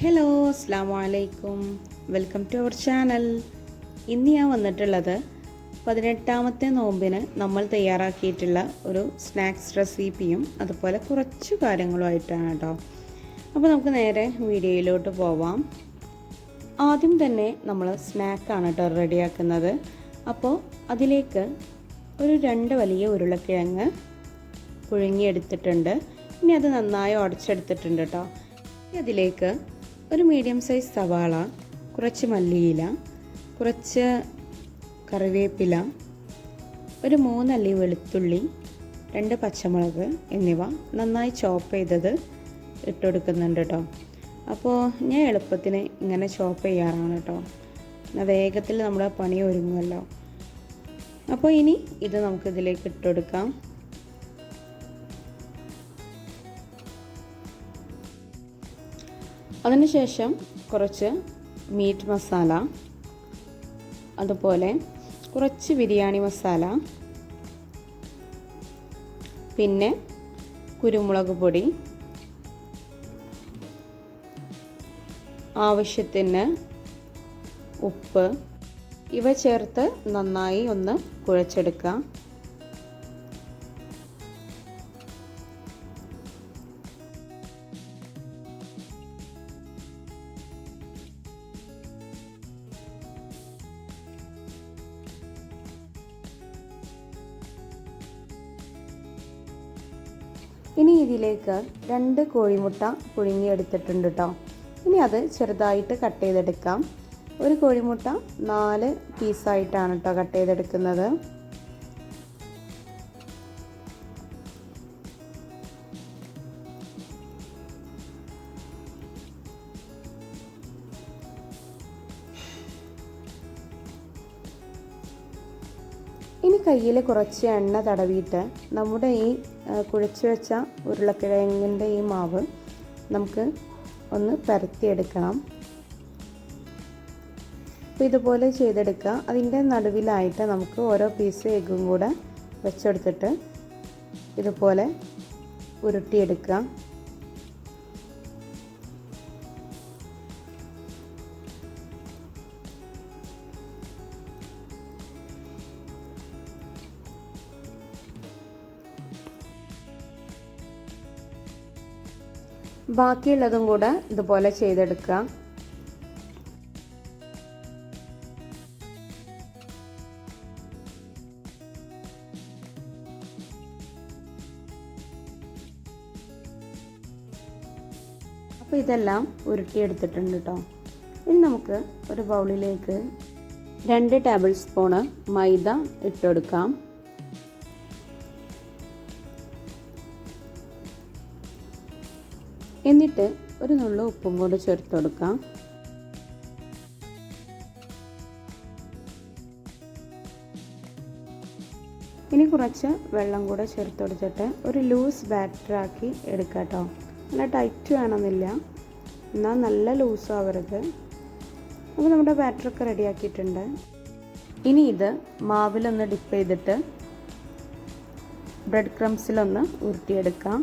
Hello അസ്സാം വലൈക്കും welcome to our channel ഇന്ന് ഞാൻ വന്നിട്ടുള്ളത് പതിനെട്ടാമത്തെ നോമ്പിന് നമ്മൾ തയ്യാറാക്കിയിട്ടുള്ള ഒരു സ്നാക്സ് റെസിപ്പിയും അതുപോലെ കുറച്ച് കാര്യങ്ങളുമായിട്ടാണ് കേട്ടോ. അപ്പോൾ നമുക്ക് നേരെ വീഡിയോയിലോട്ട് പോവാം. ആദ്യം തന്നെ നമ്മൾ സ്നാക്കാണ് കേട്ടോ റെഡിയാക്കുന്നത്. അപ്പോൾ അതിലേക്ക് ഒരു രണ്ട് വലിയ ഉരുളക്കിഴങ്ങ് പുഴുങ്ങിയെടുത്തിട്ടുണ്ട്. ഇനി അത് നന്നായി ഉടച്ചെടുത്തിട്ടുണ്ട് കേട്ടോ. ഇനി അതിലേക്ക് ഒരു മീഡിയം സൈസ് സവാള കുറച്ച് മല്ലിയില കുറച്ച് കറിവേപ്പില ഒരു മൂന്നല്ലി വെളുത്തുള്ളി രണ്ട് പച്ചമുളക് എന്നിവ നന്നായി ചോപ്പ് ചെയ്തത് ഇട്ടുകൊടുക്കുന്നുണ്ട് കേട്ടോ അപ്പോൾ ഞാൻ എളുപ്പത്തിന് ഇങ്ങനെ ചോപ്പ് ചെയ്യാറാണ് കേട്ടോ വേഗത്തിൽ നമ്മുടെ പണി ഒരുങ്ങുമല്ലോ അപ്പോൾ ഇനി ഇത് നമുക്കിതിലേക്ക് ഇട്ടുകൊടുക്കാം അതിനുശേഷം കുറച്ച് മീറ്റ് മസാല അതുപോലെ കുറച്ച് ബിരിയാണി മസാല പിന്നെ കുരുമുളക് പൊടി ആവശ്യത്തിന് ഉപ്പ് ഇവ ചേർത്ത് നന്നായി ഒന്ന് കുഴച്ചെടുക്കുക. ഇനി ഇതിലേക്ക് രണ്ട് കോഴിമുട്ട പുഴുങ്ങിയെടുത്തിട്ടുണ്ട് കേട്ടോ ഇനി അത് ചെറുതായിട്ട് കട്ട് ചെയ്തെടുക്കാം. ഒരു കോഴിമുട്ട നാല് പീസായിട്ടാണ് കേട്ടോ കട്ട് ചെയ്തെടുക്കുന്നത്. ഇനി കയ്യിൽ കുറച്ച് എണ്ണ തടവിയിട്ട് നമ്മുടെ ഈ കുഴച്ച് വെച്ച ഉരുളക്കിഴങ്ങിന്റെ ഈ മാവ് നമുക്ക് ഒന്ന് പരത്തിയെടുക്കണം. അപ്പോൾ ഇതുപോലെ ചെയ്തെടുക്കുക. അതിന്റെ നടുവിലായിട്ട് നമുക്ക് ഓരോ പീസ് എഗ്ഗും കൂടെ വെച്ചെടുത്തിട്ട് ഇതുപോലെ ഉരുട്ടിയെടുക്കുക. ബാക്കിയുള്ളതും കൂടെ ഇതുപോലെ ചെയ്തെടുക്കുക. അപ്പോൾ ഇതെല്ലാം ഉരുട്ടിയെടുത്തിട്ടുണ്ട് കേട്ടോ ഇനി നമുക്ക് ഒരു ബൗളിലേക്ക് രണ്ട് ടേബിൾ സ്പൂണ് മൈദ ഇട്ടെടുക്കാം എന്നിട്ട് ഒരു നുള്ള ഉപ്പും കൂടെ ചേർത്ത് കൊടുക്കാം. ഇനി കുറച്ച് വെള്ളം കൂടെ ചേർത്ത് കൊടുത്തിട്ട് ഒരു ലൂസ് ബാറ്ററാക്കി എടുക്കുക കേട്ടോ നല്ല ടൈറ്റ് വേണമെന്നില്ല. എന്നാൽ നല്ല ലൂസും ആവരുത്. അപ്പോൾ നമ്മുടെ ബാറ്ററൊക്കെ റെഡിയാക്കിയിട്ടുണ്ട് ഇനി ഇത് മാവിലൊന്ന് ഡിപ്പ് ചെയ്തിട്ട് ബ്രെഡ് ക്രംസിലൊന്ന് ഉരുട്ടിയെടുക്കാം.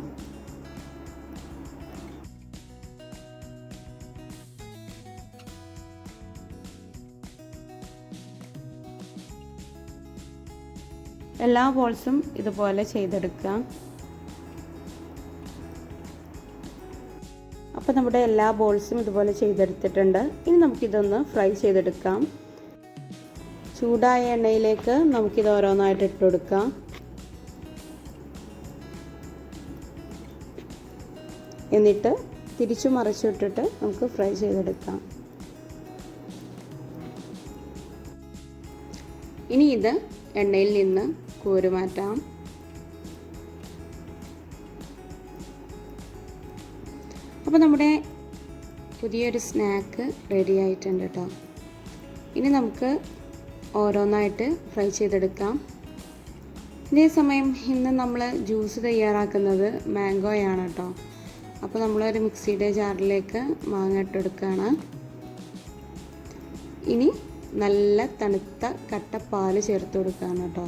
എല്ലാ ബോൾസും ഇതുപോലെ ചെയ്തെടുക്കുക. അപ്പോൾ നമ്മുടെ എല്ലാ ബോൾസും ഇതുപോലെ ചെയ്തെടുത്തിട്ടുണ്ട്. ഇനി നമുക്കിതൊന്ന് ഫ്രൈ ചെയ്തെടുക്കാം. ചൂടായ എണ്ണയിലേക്ക് നമുക്കിത് ഓരോന്നായിട്ട് ഇട്ട് കൊടുക്കാം. എന്നിട്ട് തിരിച്ചു മറിച്ചിട്ടിട്ട് നമുക്ക് ഫ്രൈ ചെയ്തെടുക്കാം. ഇനി ഇത് എണ്ണയിൽ നിന്ന് കോരുമാറ്റാം അപ്പോൾ നമ്മുടെ പുതിയൊരു സ്നാക്ക് റെഡി ആയിട്ടുണ്ട് കേട്ടോ ഇനി നമുക്ക് ഓരോന്നായിട്ട് ഫ്രൈ ചെയ്തെടുക്കാം. ഇതേ സമയം ഇന്ന് നമ്മൾ ജ്യൂസ് തയ്യാറാക്കുന്നത് മാംഗോയാണ് കേട്ടോ അപ്പോൾ നമ്മളൊരു മിക്സിയുടെ ജാറിലേക്ക് മാങ്ങ ഇട്ടെടുക്കുകയാണ് ഇനി നല്ല തണുത്ത കട്ടപ്പാൽ ചേർത്ത് കൊടുക്കുകയാണ് കേട്ടോ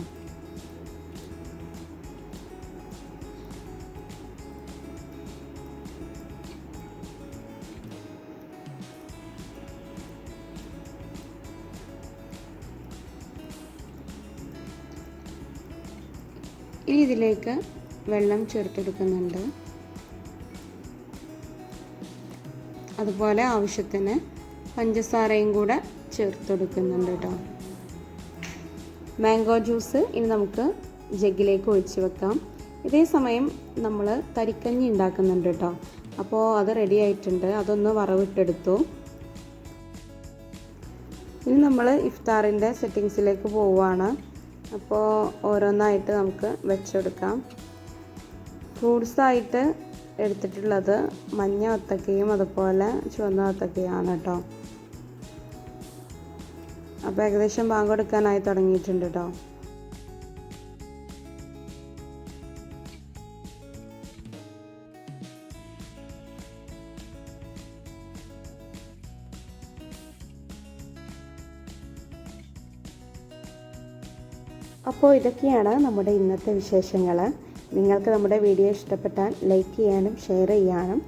ഇനി ഇതിലേക്ക് വെള്ളം ചേർത്തെടുക്കുന്നുണ്ട്. അതുപോലെ ആവശ്യത്തിന് പഞ്ചസാരയും കൂടെ ചേർത്തെടുക്കുന്നുണ്ട് കേട്ടോ. മാംഗോ ജ്യൂസ് ഇനി നമുക്ക് ജഗ്ഗിലേക്ക് ഒഴിച്ച് വെക്കാം. ഇതേ സമയം നമ്മൾ തരിക്കഞ്ഞി ഉണ്ടാക്കുന്നുണ്ട് കേട്ടോ. അപ്പോൾ അത് റെഡി ആയിട്ടുണ്ട്. അതൊന്ന് വറവിട്ടെടുത്തു. ഇനി നമ്മൾ ഇഫ്താറിന്റെ സെറ്റിങ്സിലേക്ക് പോവുകയാണ്. അപ്പോൾ ഓരോന്നായിട്ട് നമുക്ക് വെച്ചെടുക്കാം. ഫ്രൂട്ട്സായിട്ട് എടുത്തിട്ടുള്ളത് മഞ്ഞ വത്തക്കയും അതുപോലെ ചുവന്ന വത്തക്കയാണ് കേട്ടോ അപ്പോൾ ഏകദേശം ബാങ്ക് കൊടുക്കാനായി തുടങ്ങിയിട്ടുണ്ട് കേട്ടോ അപ്പോൾ ഇതൊക്കെയാണ് നമ്മുടെ ഇന്നത്തെ വിശേഷങ്ങൾ. നിങ്ങൾക്ക് നമ്മുടെ വീഡിയോ ഇഷ്ടപ്പെട്ടാൽ ലൈക്ക് ചെയ്യാനും ഷെയർ ചെയ്യാനും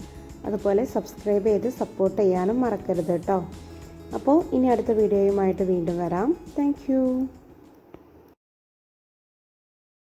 അതുപോലെ സബ്സ്ക്രൈബ് ചെയ്ത് സപ്പോർട്ട് ചെയ്യാനും മറക്കരുത് കേട്ടോ. അപ്പോൾ ഇനി അടുത്ത വീഡിയോയുമായിട്ട് വീണ്ടും വരാം. താങ്ക്